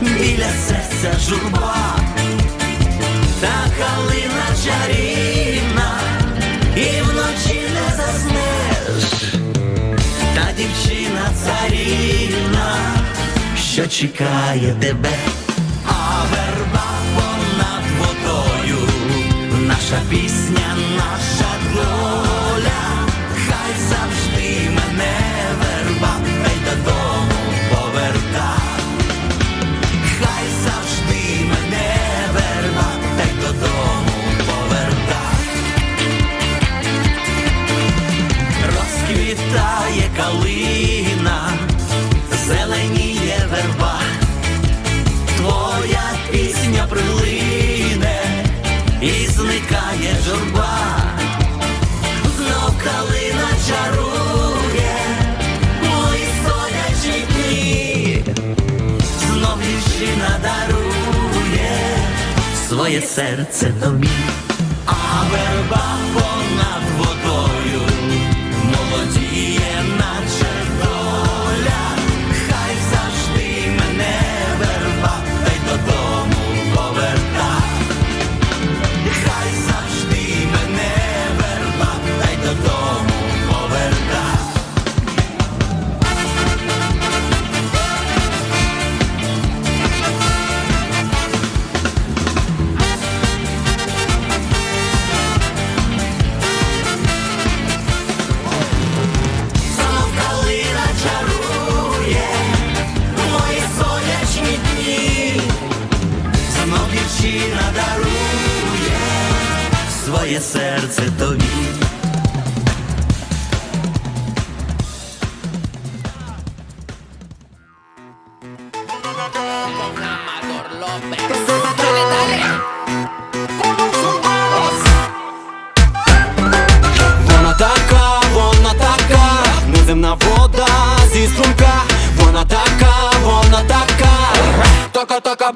біля серця журба, та калина чарівна, і вночі не заснеш, та дівчина царівна, що чекає тебе, калина, зеленіє верба, твоя пісня прилине і зникає журба, знов калина чарує, мої сонячні дні, знов дівчина дарує своє серце тобі, а верба своє серце тобі. Amador López. Dale, dale. Вона така, вона така, неземна вода зі струмка, вона така, вона така, тока, тока,